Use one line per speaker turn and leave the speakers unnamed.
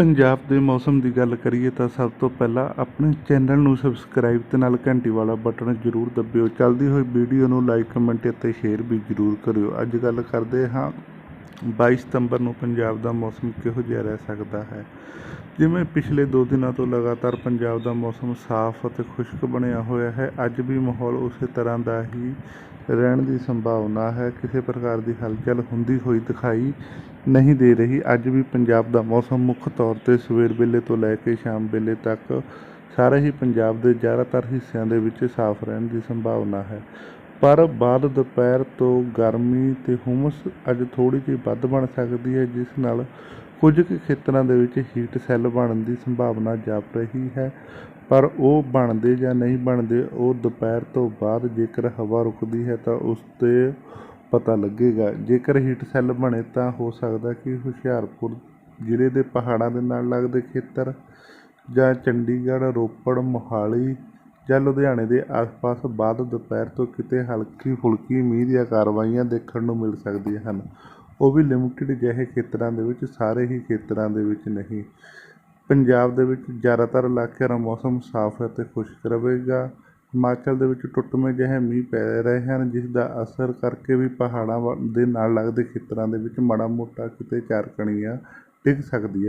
ਪੰਜਾਬ ਦੇ ਮੌਸਮ ਦੀ ਗੱਲ ਕਰੀਏ ਤਾਂ ਸਭ ਤੋਂ ਪਹਿਲਾਂ ਆਪਣੇ ਚੈਨਲ ਨੂੰ ਸਬਸਕ੍ਰਾਈਬ ਤੇ ਨਾਲ ਘੰਟੀ ਵਾਲਾ ਬਟਨ ਜ਼ਰੂਰ ਦੱਬਿਓ। ਚੱਲਦੀ ਹੋਈ ਵੀਡੀਓ ਨੂੰ ਲਾਈਕ, ਕਮੈਂਟ ਅਤੇ ਸ਼ੇਅਰ ਵੀ ਜ਼ਰੂਰ ਕਰਿਓ। ਅੱਜ ਗੱਲ ਕਰਦੇ ਹਾਂ 22 ਸਤੰਬਰ ਨੂੰ ਪੰਜਾਬ ਦਾ ਮੌਸਮ ਕਿਹੋ ਜਿਹਾ ਰਹਿ ਸਕਦਾ ਹੈ? ਜਿਵੇਂ ਪਿਛਲੇ 2 ਦਿਨਾਂ ਤੋਂ ਲਗਾਤਾਰ ਪੰਜਾਬ ਦਾ ਮੌਸਮ ਸਾਫ਼ ਅਤੇ ਖੁਸ਼ਕ ਬਣਿਆ ਹੋਇਆ ਹੈ, ਅੱਜ ਵੀ ਮਾਹੌਲ ਉਸੇ ਤਰ੍ਹਾਂ ਦਾ ਹੀ ਰਹਿਣ ਦੀ ਸੰਭਾਵਨਾ ਹੈ। ਕਿਸੇ ਪ੍ਰਕਾਰ ਦੀ ਹਲਚਲ ਹੁੰਦੀ ਹੋਈ ਦਿਖਾਈ ਨਹੀਂ ਦੇ ਰਹੀ। ਅੱਜ ਵੀ ਪੰਜਾਬ ਦਾ ਮੌਸਮ ਮੁੱਖ ਤੌਰ ਤੇ ਸਵੇਰ ਵੇਲੇ ਤੋਂ ਲੈ ਕੇ ਸ਼ਾਮ ਵੇਲੇ ਤੱਕ ਸਾਰੇ ਹੀ ਪੰਜਾਬ ਦੇ ਜ਼ਿਆਦਾਤਰ ਹਿੱਸਿਆਂ ਦੇ ਵਿੱਚ ਸਾਫ਼ ਰਹਿਣ ਦੀ ਸੰਭਾਵਨਾ ਹੈ। ਪਰ ਬਾਅਦ ਦੁਪਹਿਰ ਤੋਂ ਗਰਮੀ ਤੇ ਹੁਮਸ ਅੱਜ ਥੋੜੀ ਜਿਹੀ ਵੱਧ ਬਣ ਸਕਦੀ ਹੈ, ਜਿਸ ਨਾਲ ਕੁਝ ਕੁ ਖੇਤਰਾਂ ਦੇ ਵਿੱਚ ਹੀਟ ਸੈੱਲ ਬਣਨ ਦੀ ਸੰਭਾਵਨਾ ਜਾਪ ਰਹੀ ਹੈ। ਪਰ ਉਹ ਬਣਦੇ ਜਾਂ ਨਹੀਂ ਬਣਦੇ, ਉਹ ਦੁਪਹਿਰ ਤੋਂ ਬਾਅਦ ਜੇਕਰ ਹਵਾ ਰੁਕਦੀ ਹੈ ਤਾਂ ਉਸ 'ਤੇ ਪਤਾ ਲੱਗੇਗਾ। ਜੇਕਰ ਹੀਟ ਸੈੱਲ ਬਣੇ ਤਾਂ ਹੋ ਸਕਦਾ ਕਿ ਹੁਸ਼ਿਆਰਪੁਰ ਜ਼ਿਲ੍ਹੇ ਦੇ ਪਹਾੜਾਂ ਦੇ ਨਾਲ ਲੱਗਦੇ ਖੇਤਰ ਜਾਂ ਚੰਡੀਗੜ੍ਹ, ਰੋਪੜ, ਮੋਹਾਲੀ ਜਾਂ ਲੁਧਿਆਣੇ ਦੇ ਆਸ-ਪਾਸ ਬਾਅਦ ਦੁਪਹਿਰ ਤੋਂ ਕਿਤੇ ਹਲਕੀ ਫੁਲਕੀ ਮੀਂਹ ਦੀਆਂ ਕਾਰਵਾਈਆਂ ਦੇਖਣ ਨੂੰ ਮਿਲ ਸਕਦੀਆਂ ਹਨ। ਉਹ ਵੀ ਲਿਮਟਿਡ ਜਿਹੇ ਖੇਤਰਾਂ ਦੇ ਵਿੱਚ, ਸਾਰੇ ਹੀ ਖੇਤਰਾਂ ਦੇ ਵਿੱਚ ਨਹੀਂ। ਪੰਜਾਬ ਦੇ ਵਿੱਚ ਜ਼ਿਆਦਾਤਰ ਇਲਾਕਿਆਂ ਦਾ ਮੌਸਮ ਸਾਫ਼ ਅਤੇ ਖੁਸ਼ਕ ਰਹੇਗਾ। ਹਿਮਾਚਲ ਦੇ ਵਿੱਚ ਟੁੱਟਵੇਂ ਜਿਹੇ ਮੀਂਹ ਪੈ ਰਹੇ ਹਨ, ਜਿਸ ਦਾ ਅਸਰ ਕਰਕੇ ਵੀ ਪਹਾੜਾਂ ਵੱਲ ਦੇ ਨਾਲ ਲੱਗਦੇ ਖੇਤਰਾਂ ਦੇ ਵਿੱਚ ਮਾੜਾ ਮੋਟਾ ਕਿਤੇ ਚਾਰ ਕਣੀਆਂ ਡਿੱਗ ਸਕਦੀਆਂ